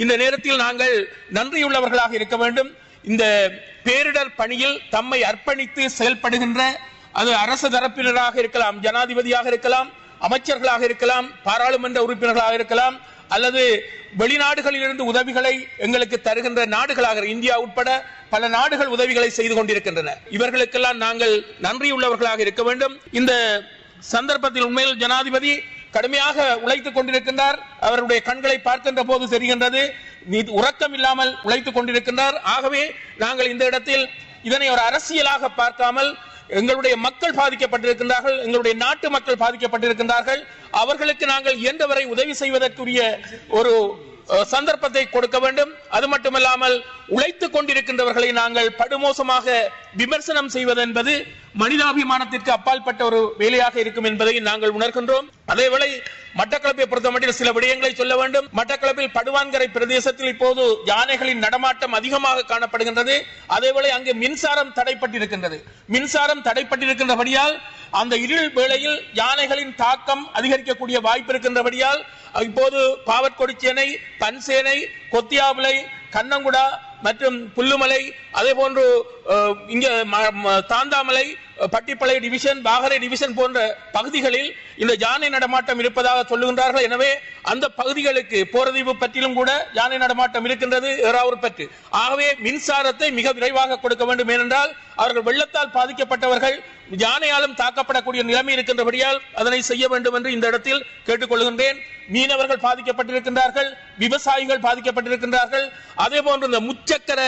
இந்த நேரத்தில் நாங்கள் நன்றியுள்ளவர்களாக இருக்க வேண்டும். இந்த பேரிடர் பணியில் தம்மை அர்ப்பணித்து செயல்படுகின்ற அது அரசு தரப்பினராக இருக்கலாம் ஜனாதிபதியாக இருக்கலாம் அமைச்சர்களாக இருக்கலாம் பாராளுமன்ற உறுப்பினர்களாக இருக்கலாம் அல்லது வெளிநாடுகளிலிருந்து உதவிகளை எங்களுக்கு தருகின்ற நாடுகளாக இந்தியா உட்பட பல நாடுகள் உதவிகளை செய்து கொண்டிருக்கின்றன. இவர்களுக்கெல்லாம் நாங்கள் நன்றியுள்ளவர்களாக இருக்க வேண்டும். இந்த சந்தர்ப்பத்தில் உண்மையில் ஜனாதிபதி கடுமையாக உழைத்துக் கொண்டிருக்கின்றார். அவருடைய கண்களை பார்க்கின்ற போது தெரிகின்றது உறக்கம் இல்லாமல் உழைத்துக் கொண்டிருக்கின்றார். ஆகவே நாங்கள் இந்த இடத்தில் இதனை ஒரு அரசியலாக பார்க்காமல் எங்களுடைய மக்கள் பாதிக்கப்பட்டிருக்கின்றார்கள் எங்களுடைய நாட்டு மக்கள் பாதிக்கப்பட்டிருக்கின்றார்கள். அவர்களுக்கு நாங்கள் இயன்றவரை உதவி செய்வதற்குரிய ஒரு சந்தர்ப்பத்தை கொடுக்க வேண்டும். அது மட்டுமல்லாமல் உழைத்துக் கொண்டிருக்கின்றவர்களை நாங்கள் படுமோசமாக விமர்சனம் செய்வது என்பது மனிதாபிமானத்திற்கு அப்பாற்பட்ட ஒரு வேலையாக இருக்கும் என்பதை நாங்கள் உணர்கின்றோம். அதேவேளை மட்டக்களப்பை பொறுத்தமட்டில் சில விடயங்களை சொல்ல வேண்டும். மட்டக்களப்பில் படுவான்கரை பிரதேசத்தில் இப்போது யானைகளின் நடமாட்டம் அதிகமாக காணப்படுகின்றது. அதேவேளை அங்கு மின்சாரம் தடைப்பட்டிருக்கின்றது. மின்சாரம் தடைப்பட்டிருக்கின்றபடியால் அந்த இருள் வேளையில் யானைகளின் தாக்கம் அதிகரிக்கக்கூடிய வாய்ப்பு இருக்கின்றபடியால் இப்போது பாவற்கொடிச்சேனை பன்சேனை கொத்தியாவிலை கண்ணங்குடா மற்றும் புல்லுமலை அதே போன்று இங்க தாந்தாமலை பட்டிப்பளை டிவிஷன் பாகரை டிவிஷன் போன்ற பகுதிகளில் இந்த யானை நடமாட்டம் இருப்பதாக சொல்லுகின்றார்கள். எனவே அந்த பகுதிகளுக்கு போரதீவு பற்றிலும் கூட யானை நடமாட்டம் இருக்கின்றது ஏறாவூர் பற்றி. ஆகவே மின்சாரத்தை மிக விரைவாக கொடுக்க வேண்டும். ஏனென்றால் அவர்கள் வெள்ளத்தால் பாதிக்கப்பட்டவர்கள் யானையாலும் தாக்கப்படக்கூடிய நிலைமை இருக்கின்றபடியால் அதனை செய்ய வேண்டும் என்று இந்த இடத்தில் கேட்டுக்கொள்கின்றேன். மீனவர்கள் பாதிக்கப்பட்டிருக்கின்றார்கள் விவசாயிகள் பாதிக்கப்பட்டிருக்கின்றார்கள். அதே போன்று இந்த இருசக்கர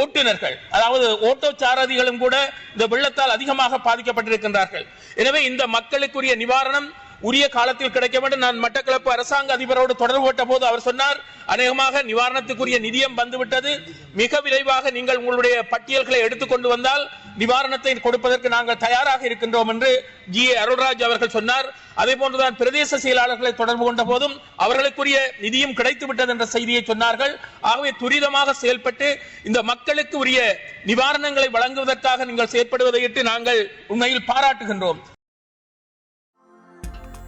ஓட்டுநர்கள் அதாவது ஓட்டோ சாரதிகளும் கூட இந்த வெள்ளத்தால் அதிகமாக பாதிக்கப்பட்டிருக்கின்றார்கள். எனவே இந்த மக்களுக்குரிய நிவாரணம் உரிய காலத்தில் கிடைக்க வேண்டும். நான் மட்டக்களப்பு அரசாங்க அதிபரோடு தொடர்பு கொண்ட போது அவர் சொன்னார் அநேகமாக நிவாரணத்துக்குரிய நிதியம் வந்துவிட்டது. மிக விரைவாக நீங்கள் உங்களுடைய பட்டியல்களை எடுத்துக்கொண்டு வந்தால் நிவாரணத்தை கொடுப்பதற்கு நாங்கள் தயாராக இருக்கின்றோம் என்று ஜி. ஏ. அருள்ராஜ் அவர்கள் சொன்னார். அதே போன்றுதான் பிரதேச செயலாளர்களை தொடர்பு கொண்ட போதும் அவர்களுக்குரிய நிதியும் கிடைத்து விட்டது என்ற செய்தியை சொன்னார்கள். ஆகவே துரிதமாக செயல்பட்டு இந்த மக்களுக்கு உரிய நிவாரணங்களை வழங்குவதற்காக நீங்கள் செயற்படுவதையிட்டு நாங்கள் உண்மையில் பாராட்டுகின்றோம்.